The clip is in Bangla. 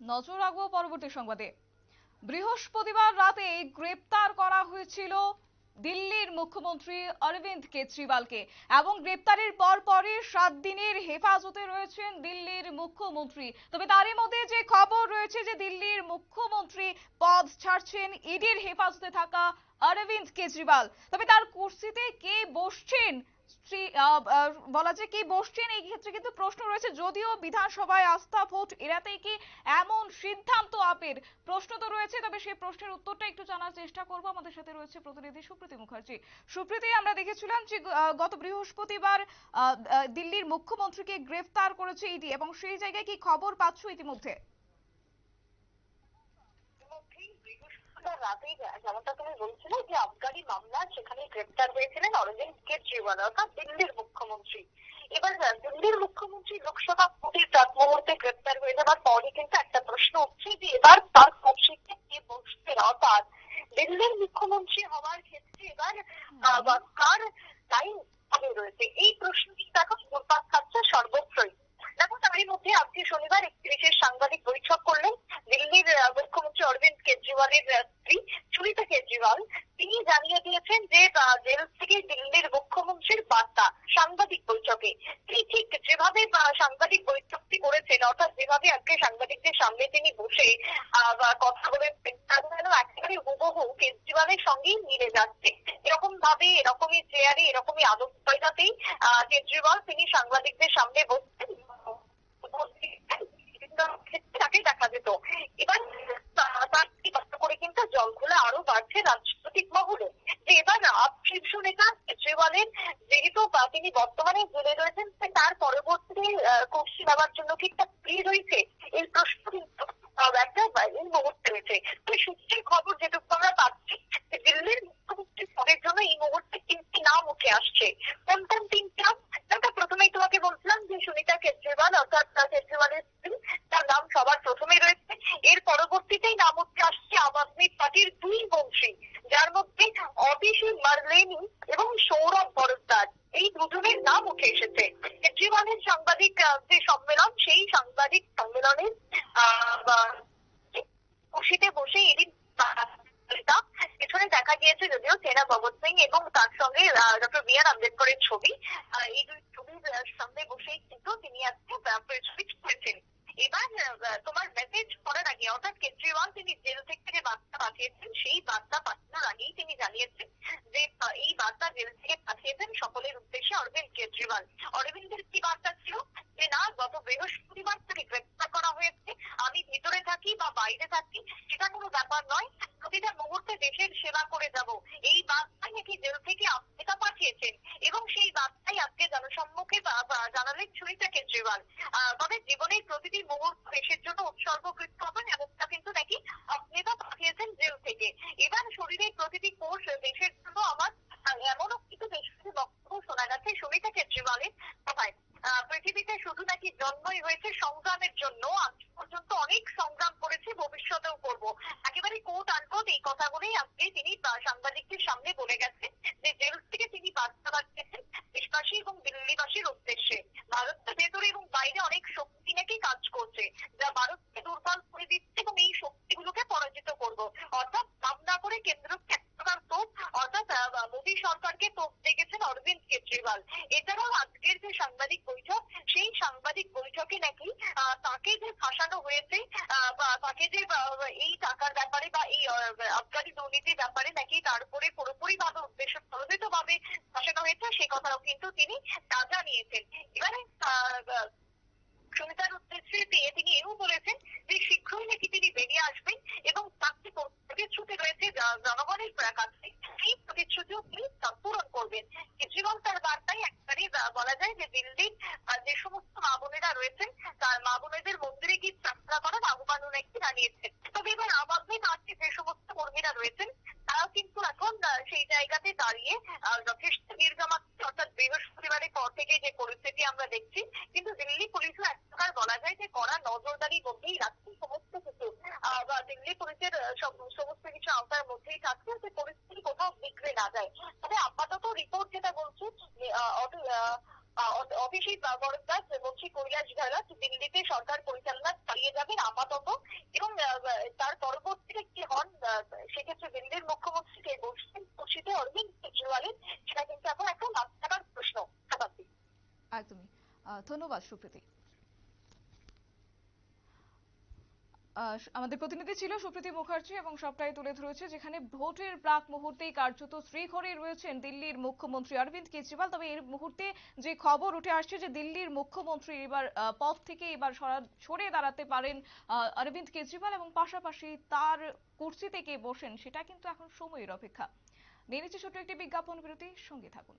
নজর রাখব পরবর্তী সংবাদে। বৃহস্পতিবার রাতে গ্রেপ্তার করা হয়েছিল দিল্লির মুখ্যমন্ত্রী অরবিন্দ কেজরিওয়ালকে এবং গ্রেপ্তারের পর পরই সাত দিনের হেফাজতে রয়েছেন দিল্লির মুখ্যমন্ত্রী। তবে তারই মধ্যে যে খবর রয়েছে যে দিল্লির মুখ্যমন্ত্রী পদ ছাড়ছেন, ইডির হেফাজতে থাকা অরবিন্দ কেজরিওয়াল। তবে তার কুর্সিতে কে বসছেন শ্রী- বলা যায় কি বসছেন, এই ক্ষেত্রে কিন্তু প্রশ্ন রয়েছে। যদিও বিধানসভায় আস্থা ভোট এড়াতেই কি এমন সিদ্ধান্ত আপের? প্রশ্ন তো রয়েছে, তবে সেই প্রশ্নের উত্তরটা একটু জানার চেষ্টা করব। আমাদের সাথে রয়েছে প্রতিনিধি সুপ্রীতি মুখার্জি। সুপ্রীতি, আমরা দেখেছিলাম যে গত বৃহস্পতিবার দিল্লির মুখ্যমন্ত্রীকে গ্রেফতার করেছে ইডি, এবং সেই জায়গায় কি খবর পাচ্ছ ইতিমধ্যে? বৃহস্পতিবার রাতেই যেমনটা তুমি বলছিলে যে আবগারি মামলা সেখানে গ্রেপ্তার হয়েছিলেন অরবিন্দ কেজরিওয়াল অর্থাৎ দিল্লির মুখ্যমন্ত্রী। এবার দিল্লির মুখ্যমন্ত্রী লোকসভা ভোটের প্রাক মুহূর্তে গ্রেপ্তার হয়ে যাওয়ার পরে কিন্তু একটা প্রশ্ন উঠছে যে এবার তার কুর্সিতে কে বসবে? অর্থাৎ দিল্লির মুখ্যমন্ত্রী হওয়ার ক্ষেত্রে এবার কার টাইম রয়েছে? এই প্রশ্নটি এখন ঘুরপাক খাচ্ছে সর্বত্রই। দেখো তারই মধ্যে আজকে শনিবার একটি বিশেষ সাংবাদিক বৈঠক করলেন দিল্লির মুখ্যমন্ত্রী অরবিন্দ কেজরিওয়ালের স্ত্রী সুনিতা কেজরিওয়াল। তিনি জানিয়ে দিয়েছেন যে জেল থেকে দিল্লির মুখ্যমন্ত্রীর বার্তা সাংবাদিক বৈঠকে। তিনি ঠিক যেভাবে সাংবাদিক বৈঠকটি করেছেন অর্থাৎ যেভাবে আজকে সাংবাদিকদের সামনে তিনি বসে কথা বলে একেবারে হুবহু কেজরিওয়ালের সঙ্গেই মিলে যাচ্ছে। এরকম ভাবে এরকমই চেয়ারে এরকমই আদব কায়দাতেই আহ, কেজরিওয়াল তিনি সাংবাদিকদের সামনে বসছেন তাকে দেখা যেত। এবার তা- তার কি কষ্ট করে কিন্তু জল খোলা রাজনৈতিক মহলে যে এবার শীর্ষ নেতা কেজরিওয়ালের যেহেতু তিনি বর্তমানে জেলে রয়েছেন তার পরবর্তী কুর্সি নেওয়ার জন্য কি একটা ফ্রি রয়েছে এই প্রশ্ন কিন্তু একটা এই মুহূর্তে রয়েছে। তো সূত্রের খবর যেটুকু আমরা পাচ্ছি দিল্লির মুখ্যমন্ত্রী পদের জন্য এই মুহূর্তে তিনটি নাম উঠে আসছে। কোন কোন তিনটি? নাম একটা প্রথমেই তোমাকে বলছিলাম যে সুনিতা কেজরিওয়াল, অর্থাৎ কেজরিওয়ালের স্ত্রী, তার নাম সবার প্রথমে রয়েছে। এর পরবর্তীতেই নাম উঠে আসছে আম আদমি পার্টির দুই বংশী, যার মধ্যে অভিষেক মার্লেনি এবং সৌরভ বরদ্দার। এই দুজনের নাম উঠে এসেছে। কেজরিওয়ালের সাংবাদিক যে সম্মেলন, সেই সাংবাদিক সম্মেলনের খুশিতে বসে এদিন পেছনে দেখা গিয়েছে যদিও সেনা ভগৎ সিং এবং তার সঙ্গে ডক্টর বি আর আম্বেদকরের ছবি। এই দুই ছবির সামনে বসেই কিন্তু তিনি আজকে করেছেন। এবার তোমার অর্থাৎ কেজরিওয়াল তিনি জেল থেকে বার্তা পাঠিয়েছেন, সেই বার্তা পাঠানোর আগেই তিনি জানিয়েছেন যে এই বার্তা জেল থেকে পাঠিয়েছেন সকলের উদ্দেশ্যে অরবিন্দ কেজরিওয়াল। অরবিন্দের কি বার্তা ছিল? যে না, গত বৃহস্পতিবার তাকে গ্রেপ্তার করা হয়েছে, আমি ভিতরে থাকি বা বাইরে থাকি, সেটা কোনো ব্যাপার নয়, প্রতিটা মুহূর্তে দেশের সেবা করে যাব। এই বার্তাই নাকি জেল থেকে আফ্রিকা পাঠিয়েছেন, এবং সেই বার্তাই আজকে জনসম্মুখে জানালেন সুনিতা কেজরিওয়াল। তবে জীবনের প্রতিটি মুহূর্ত দেশের জন্য উৎসর্গকৃত হবেন এমনটা কিন্তু নাকি আফ্রিকা পাঠিয়েছেন জেল থেকে এবার শরীরের প্রতিটি কোষ দেশের জন্য আমার এমনও কিছু বেশ কিছু বক্তব্য শোনা গেছে সুনিতা কেজরিওয়ালের আহ, পৃথিবীতে শুধু নাকি জন্মই হয়েছে সংগ্রামের জন্য আজ পর্যন্ত অনেক সংগ্রাম করেছি ভবিষ্যতেও করব। একেবারে কোট আনকোট এই কথাগুলোই আজকে তিনি সাংবাদিকদের সামনে বলে গেছেন যে জেল থেকে তিনি বার্তা পাঠিয়েছেন দেশবাসী এবং দিল্লিবাসীর উদ্দেশ্যে। ভারতের ভেতরে এবং বাইরে অনেক শক্তি নাকি কাজ করছে যা ভারতকে দুর্বল করে দিচ্ছে এবং এই শক্তিগুলোকে পরাজিত করব। তোপ অর্থাৎ মোদী সরকারকে তোপ দেখেছেন অরবিন্দ কেজরিওয়াল। এছাড়াও আজকের যে সাংবাদিক বৈঠক, সেই সাংবাদিক বৈঠকে নাকি তাকে যে ফাঁসানো হয়েছে তাকে যে এই টাকার ব্যাপারে বা এই আবগারি দুর্নীতির ব্যাপারে নাকি তার উপরে পুরোপুরি ভাবে উদ্দেশ্য প্রণোদিত ভাবে ফাঁসানো হয়েছে, সে কথাও কিন্তু তিনি তা জানিয়েছেন। এবারে সুনিতার উদ্দেশ্যে তিনি এও বলেছেন যে শীঘ্রই নাকি তিনি বেরিয়ে আসবেন এবং তাকে প্রতিশ্রুতি রয়েছে জ- জনগণের কাছে সেই প্রতিশ্রুতিও তিনি তা পূরণ করবেন কেজরিওয়াল তার বার্তায় একবারে বা- বলা যায় যে দিল্লির আহ, যে সমস্ত মা বোনেরা রয়েছেন তার মা বোনেদের মন্দিরে গিয়ে প্রার্থনা করার আহ্বানও নাকি জানিয়েছেন তবে এবার আম আদমি পার্টির যে সমস্ত কর্মীরা রয়েছেন তারাও কিন্তু এখন আহ, সেই জায়গাতে দাঁড়িয়ে আহ, যথেষ্ট ভিড় জমাচ্ছে অর্থাৎ বৃহস্পতিবারের পর থেকে যে পরিস্থিতি আমরা দেখছি, কিন্তু দিল্লি পুলিশও এক প্রকার বলা যায় যে কড়া নজরদারির মধ্যেই রাখছে সমস্ত কিছু। বা দিল্লি পুলিশের সমস্ত কিছু আওতার মধ্যেই থাকছে, যে পরিস্থিতি কোথাও বিগড়ে না যায়। তবে আপাতত রিপোর্ট যেটা বলছে অভিষেক বরদাস বলছি কৈলাস ঘাইরাত দিল্লিতে সরকার পরিচালনা চালিয়ে যাবেন আপাতত। এবং আহ, তার পরবর্তীতে কি হন আহ, সেক্ষেত্রে দিল্লির মুখ্যমন্ত্রীকে বসছেন খুশিতে অরবিন্দ কেজরিওয়ালের সেটা কিন্তু এখন একটা মাথা থাকার প্রশ্ন স্বাভাবিক একদমই আহ, ধন্যবাদ, সুপ্রীতি। আমাদের প্রতিনিধি ছিল সুপ্রীতি মুখার্জি এবং সবটাই তুলে ধরেছে, যেখানে ভোটের প্রাক মুহূর্তেই কার্যত শ্রীঘরে রয়েছেন দিল্লির মুখ্যমন্ত্রী অরবিন্দ কেজরিওয়াল। তবে এর মুহূর্তে যে খবর উঠে আসছে যে দিল্লির মুখ্যমন্ত্রী এবার পদ থেকে এবার সরে দাঁড়াতে পারেন অরবিন্দ কেজরিওয়াল এবং পাশাপাশি তার কুর্সি থেকে বসেন, সেটা কিন্তু এখন সময়ের অপেক্ষা। নিয়ে নিচ্ছে ছোট্ট একটি বিজ্ঞাপন বিরতি, সঙ্গে থাকুন।